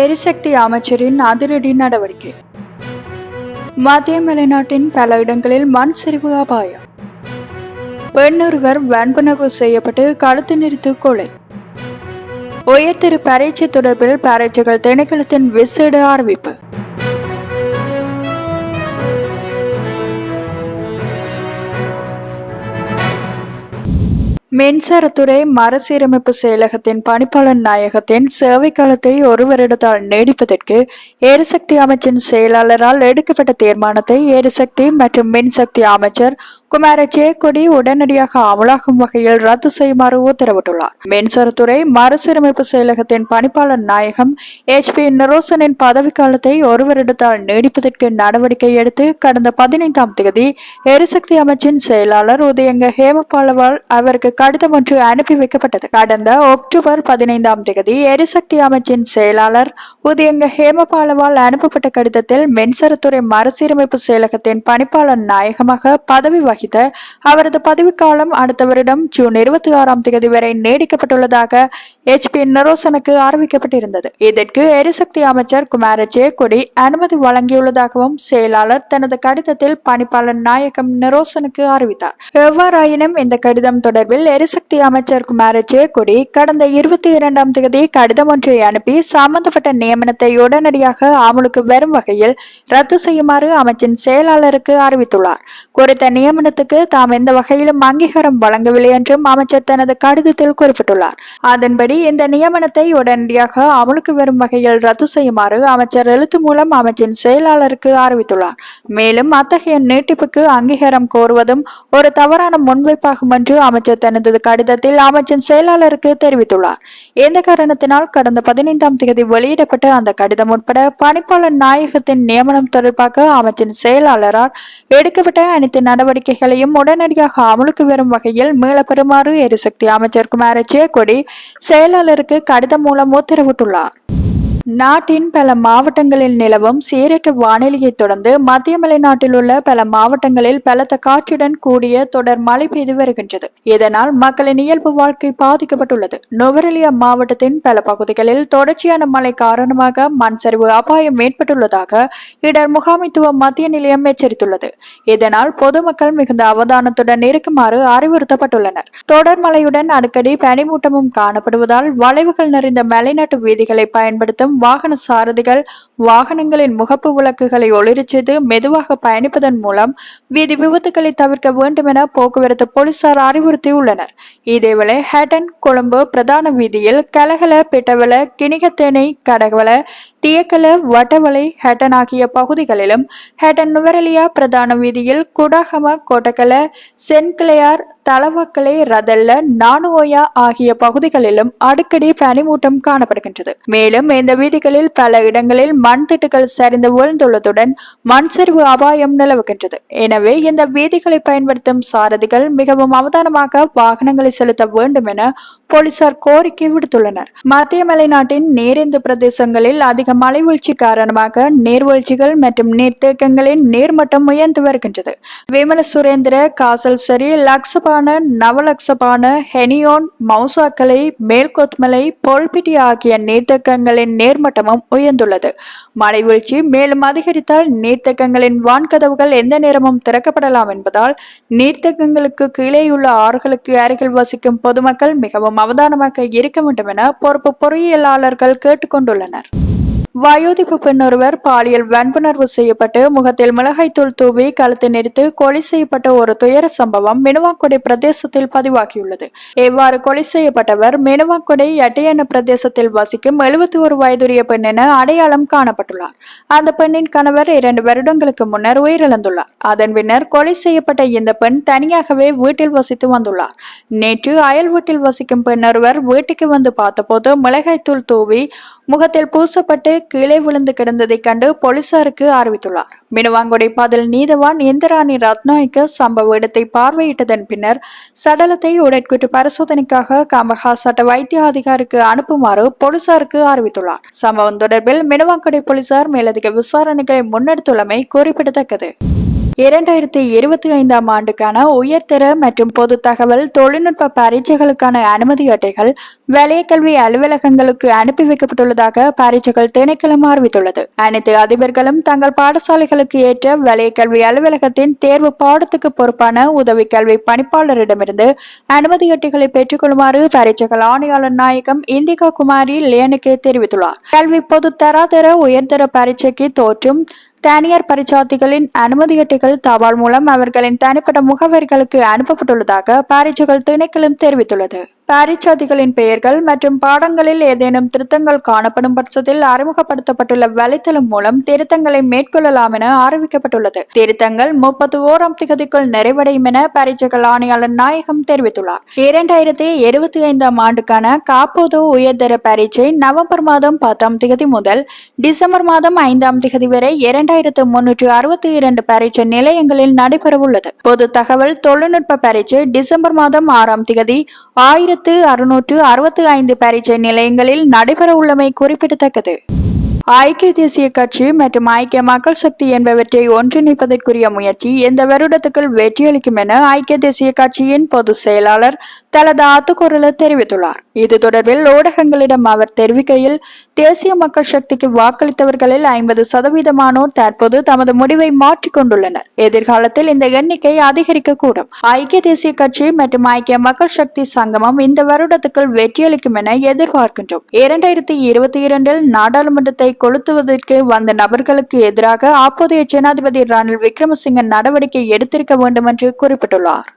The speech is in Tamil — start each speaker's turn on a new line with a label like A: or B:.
A: எரிசக்தி அமைச்சரின் அதிரடி நடவடிக்கை மத்திய மலைநாட்டின் பல இடங்களில் மண் சரிவு அபாயம் பெண்ணொருவர் வன்புணர்வு செய்யப்பட்டு கழுத்து நிறுத்து கொலை உயர்திரு பரீட்சை தொடர்பில் பரீட்சைகள் திணைக்களத்தின் விசேட அறிவிப்பு மின்சாரத்துறை மறுசீரமைப்பு செயலகத்தின் பணிப்பாளன் நாயகத்தின் சேவை காலத்தை ஒரு வருடத்தால் நீடிப்பதற்கு எரிசக்தி அமைச்சின் செயலாளரால் எடுக்கப்பட்ட தீர்மானத்தை எரிசக்தி மற்றும் மின்சக்தி அமைச்சர் குமார ஜெயக்கொடி உடனடியாக அமலாகும் வகையில் ரத்து செய்யுமாறு உத்தரவிட்டுள்ளார் மின்சாரத்துறை மறுசீரமைப்பு செயலகத்தின் பணிப்பாளர் நாயகம் எச் பி நரோசனின் பதவிக்காலத்தை ஒரு வருடத்தால் நீடிப்பதற்கு நடவடிக்கை எடுத்து கடந்த பதினைந்தாம் தேதி எரிசக்தி அமைச்சின் செயலாளர் உதயங்க ஹேமபாலவால் அவருக்கு கடிதம் ஒன்று அனுப்பி வைக்கப்பட்டது கடந்த அக்டோபர் பதினைந்தாம் தேதி எரிசக்தி அமைச்சின் செயலாளர் உதயங்க ஹேமபாலவால் அனுப்பப்பட்ட கடிதத்தில் மின்சாரத்துறை மறுசீரமைப்பு செயலகத்தின் பணிப்பாளர் நாயகமாக பதவி வகித்த அவரது பதவிக்காலம் அடுத்த வருடம் ஜூன் இருபத்தி ஆறாம் தேதி வரை நீடிக்கப்பட்டுள்ளதாக எச் பி நரோசனுக்கு அறிவிக்கப்பட்டிருந்தது இதற்கு எரிசக்தி அமைச்சர் குமார ஜெயக்கொடி அனுமதி வழங்கியுள்ளதாகவும் செயலாளர் தனது கடிதத்தில் பணிப்பாளர் நாயகம் நரோசனுக்கு அறிவித்தார் எவ்வாறாயினும் இந்த கடிதம் தொடர்பில் எரிசக்தி அமைச்சர் குமார ஜெயக்குடி கடந்த இருபத்தி இரண்டாம் தேதி கடிதம் ஒன்றை அனுப்பி சம்பந்தப்பட்ட நியமனத்தை உடனடியாக அமலுக்கு வரும் வகையில் ரத்து செய்யுமாறு அமைச்சின் செயலாளருக்கு அறிவித்துள்ளார் குறித்த நியமனத்துக்கு தாம் எந்த வகையிலும் அங்கீகாரம் வழங்கவில்லை என்றும் அமைச்சர் தனது கடிதத்தில் குறிப்பிட்டுள்ளார் அதன்படி இந்த நியமனத்தை உடனடியாக அமலுக்கு வரும் வகையில் ரத்து செய்யுமாறு அமைச்சர் எழுத்து மூலம் அமைச்சின் செயலாளருக்கு அறிவித்துள்ளார் மேலும் அத்தகைய நீட்டிப்புக்கு அங்கீகாரம் கோருவதும் ஒரு தவறான முன்வைப்பாகும் என்று அமைச்சர் தனது தனது கடிதத்தில் அமைச்சின் செயலாளருக்கு தெரிவித்துள்ளார் எந்த காரணத்தினால் கடந்த பதினைந்தாம் தேதி வெளியிடப்பட்ட அந்த கடிதம் உட்பட பணிப்பாளர் நாயகத்தின் நியமனம் தொடர்பாக அமைச்சின் செயலாளரால் எடுக்கப்பட்ட அனைத்து நடவடிக்கைகளையும் உடனடியாக அமலுக்கு வரும் வகையில் மீளப்பெறுமாறு எரிசக்தி அமைச்சர் குமார ஜெயக்கொடி செயலாளருக்கு கடிதம் மூலம் உத்தரவிட்டுள்ளார் நாட்டின் பல மாவட்டங்களில் நிலவும் சீரற்ற வானிலையை தொடர்ந்து மத்திய மலைநாட்டில் உள்ள பல மாவட்டங்களில் பலத்த காற்றுடன் கூடிய தொடர் மழை பெய்து வருகின்றது இதனால் மக்களின் இயல்பு வாழ்க்கை பாதிக்கப்பட்டுள்ளது நுவரெலியா மாவட்டத்தின் பல பகுதிகளில் தொடர்ச்சியான மழை காரணமாக மண் சரிவு அபாயம் ஏற்பட்டுள்ளதாக இடர் முகாமைத்துவ மத்திய நிலையம் எச்சரித்துள்ளது இதனால் பொதுமக்கள் மிகுந்த அவதானத்துடன் இருக்குமாறு அறிவுறுத்தப்பட்டுள்ளனர் தொடர் மழையுடன் அடிக்கடி பனிமூட்டமும் காணப்படுவதால் வளைவுகள் நிறைந்த மலைநாட்டு வீதிகளை பயன்படுத்தும் மற்றும் வாகன சாரதிகள் வாகனங்களின் முகப்பு விளக்குகளை ஒளிரச் செய்து மெதுவாக பயணிப்பதன் மூலம் வீதி விபத்துகளை தவிர்க்க வேண்டும் என போக்குவரத்து போலீசார் அறிவுறுத்தியுள்ளனர் இதேவேளை ஹேட்டன் கொழும்பு பிரதான வீதியில் கலகல பிட்டவள கிணிகத்தேனை கடகவள தியக்கல வடவளை ஹேட்டன் ஆகிய பகுதிகளிலும் ஹேட்டன் நுவரலியா பிரதான வீதியில் குடாகம கோட்டக்கல சென்கிளையார் தலவக்கலை ரதல்ல நானுவோயா ஆகிய பகுதிகளிலும் அடிக்கடி பனிமூட்டம் காணப்படுகின்றது மேலும் இந்த வீதிகளில் பல இடங்களில் மண் திட்டுகள் சரிந்து உழ்ந்துள்ளதுடன் மண் சரிவு அபாயம் நிலவுகின்றது எனவே இந்த வீதிகளை பயன்படுத்தும் சாரதிகள் மிகவும் அவதானமாக வாகனங்களை செலுத்த வேண்டும் என போலீசார் கோரிக்கை விடுத்துள்ளனர் மத்திய மலைநாட்டின் நேரிந்து பிரதேசங்களில் அதிக மலைவீழ்ச்சி காரணமாக நீர்வீழ்ச்சிகள் மற்றும் நீர்த்தேக்கங்களின் நீர்மட்டம் உயர்ந்து வருகின்றது விமல சுரேந்திர காசல் சரி லக்ஸபான நவலக்ஸபான ஹெனியோன் மௌசாக்கலை மேல்கொத்மலை பொல்பிட்டி ஆகிய நீர்த்தேக்கங்களின் நீர்மட்டமும் உயர்ந்துள்ளது மலைவீழ்ச்சி மேலும் அதிகரித்தால் நீர்த்தேக்கங்களின் வான்கதவுகள் எந்த நேரமும் திறக்கப்படலாம் என்பதால் நீர்த்தேக்கங்களுக்கு கீழேயுள்ள ஆறுகளுக்கு அருகில் வசிக்கும் பொதுமக்கள் மிகவும் அவதானமாக இருக்க வேண்டும் என பொறுப்பு பொறியியலாளர்கள் கேட்டுக்கொண்டுள்ளனர் வயோதிப்பு பெண்ணொருவர் பாலியல் வன்புணர்வு செய்யப்பட்டு முகத்தில் தூள் தூவி கழுத்தை நெறித்து கொலை செய்யப்பட்ட ஒரு துயர சம்பவம் மினுவாக்குடை பிரதேசத்தில் பதிவாகியுள்ளது இவ்வாறு கொலை செய்யப்பட்டவர் மினுவாக்குடை எட்டையன பிரதேசத்தில் வசிக்கும் எழுபத்தி ஒரு வயதுடைய பெண் என அடையாளம் காணப்பட்டுள்ளார் அந்த பெண்ணின் கணவர் இரண்டு வருடங்களுக்கு முன்னர் உயிரிழந்துள்ளார் அதன் பின்னர் கொலை செய்யப்பட்ட இந்த பெண் தனியாகவே வீட்டில் வசித்து வந்துள்ளார் நேற்று அயல் வீட்டில் வசிக்கும் பெண்ணொருவர் வீட்டுக்கு வந்து பார்த்தபோது மிளகாய்த்தூள் தூவி முகத்தில் பூசப்பட்டு கீழே விழுந்து கிடந்ததை கண்டு போலீசாருக்கு அறிவித்துள்ளார் மினுவாங்குடை பாதல் நீதவான் இந்திராணி ரத்னாய்க்கு சம்பவ இடத்தை பார்வையிட்டதன் பின்னர் சடலத்தை உடற்கூட்டு பரிசோதனைக்காக காமர்ஹா சட்ட வைத்திய அதிகாரிக்கு அனுப்புமாறு போலீசாருக்கு அறிவித்துள்ளார் சம்பவம் தொடர்பில் மினுவாங்குடை போலீசார் மேலதிக விசாரணைகளை முன்னெடுத்துள்ளமை குறிப்பிடத்தக்கது இரண்டாயிரத்தி இருபத்தி ஐந்தாம் ஆண்டுக்கான உயர்தர மற்றும் பொது தகவல் தொழில்நுட்ப பரீட்சைகளுக்கான அனுமதி அட்டைகள் கல்வி அலுவலகங்களுக்கு அனுப்பி வைக்கப்பட்டுள்ளதாக பரீட்சைகள் திணைக்களம் அறிவித்துள்ளது அனைத்து அதிபர்களும் தங்கள் பாடசாலைகளுக்கு ஏற்ற கல்வி அலுவலகத்தின் தேர்வு பாடத்துக்கு பொறுப்பான உதவி கல்வி பணிப்பாளரிடமிருந்து அனுமதி அட்டைகளை பெற்றுக்கொள்ளுமாறு பரீட்சைகள் ஆணையாளர் நாயகம் இந்திகா குமாரி லேனுக்கு தெரிவித்துள்ளார் கல்வி பொது தராதர உயர்தர பரீட்சைக்கு தோற்றும் தனியார் பரிச்சார்த்திகளின் அனுமதி அட்டைகள் தபால் மூலம் அவர்களின் தனிப்பட்ட முகவரிகளுக்கு அனுப்பப்பட்டுள்ளதாக பாரிச்சுகள் திணைக்களம் தெரிவித்துள்ளது பாரிச்சாதிகளின் பெயர்கள் மற்றும் பாடங்களில் ஏதேனும் திருத்தங்கள் காணப்படும் பட்சத்தில் அறிமுகப்படுத்தப்பட்டுள்ள வலைத்தளம் மூலம் திருத்தங்களை மேற்கொள்ளலாம் என அறிவிக்கப்பட்டுள்ளது திருத்தங்கள் முப்பத்தி ஓராம் திகதிக்குள் நிறைவடையும் என பாரிச்சகல் ஆணையாளர் நாயகம் தெரிவித்துள்ளார் இரண்டாயிரத்தி இருபத்தி ஐந்தாம் ஆண்டுக்கான காப்போது உயர்தர பரீட்சை நவம்பர் மாதம் பத்தாம் திகதி முதல் டிசம்பர் மாதம் ஐந்தாம் திகதி வரை இரண்டாயிரத்து முன்னூற்றி அறுபத்தி இரண்டு பரீட்சை நிலையங்களில் நடைபெறவுள்ளது பொது தகவல் தொழில்நுட்ப பரீட்சை டிசம்பர் மாதம் ஆறாம் திகதி ஆயிரம் ஆயிரத்து அறுநூற்று அறுபத்து ஐந்து பரீட்சை நிலையங்களில் நடைபெற உள்ளமை குறிப்பிடத்தக்கது ஐக்கிய தேசிய கட்சி மற்றும் ஐக்கிய மக்கள் சக்தி என்பவற்றை ஒன்றிணைப்பதற்குரிய முயற்சி இந்த வருடத்துக்குள் வெற்றியளிக்கும் என ஐக்கிய தேசிய கட்சியின் பொதுச் செயலாளர் தனது ஆத்துக்குரலில் தெரிவித்துள்ளார் இது தொடர்பில் ஊடகங்களிடம் அவர் தெரிவிக்கையில் தேசிய மக்கள் சக்திக்கு வாக்களித்தவர்களில் ஐம்பது சதவீதமானோர் தற்போது தமது முடிவை மாற்றிக்கொண்டுள்ளனர் எதிர்காலத்தில் இந்த எண்ணிக்கை அதிகரிக்கக்கூடும் ஐக்கிய தேசிய கட்சி மற்றும் ஐக்கிய மக்கள் சக்தி சங்கமம் இந்த வருடத்துக்குள் வெற்றியளிக்கும் என எதிர்பார்க்கின்றோம் இரண்டாயிரத்தி இருபத்தி இரண்டில் நாடாளுமன்றத்தை கொளுத்துவதற்கு வந்த நபர்களுக்கு எதிராக அப்போதைய ஜனாதிபதி ரணில் விக்ரமசிங்க நடவடிக்கை எடுத்திருக்க வேண்டும் என்று குறிப்பிட்டுள்ளார்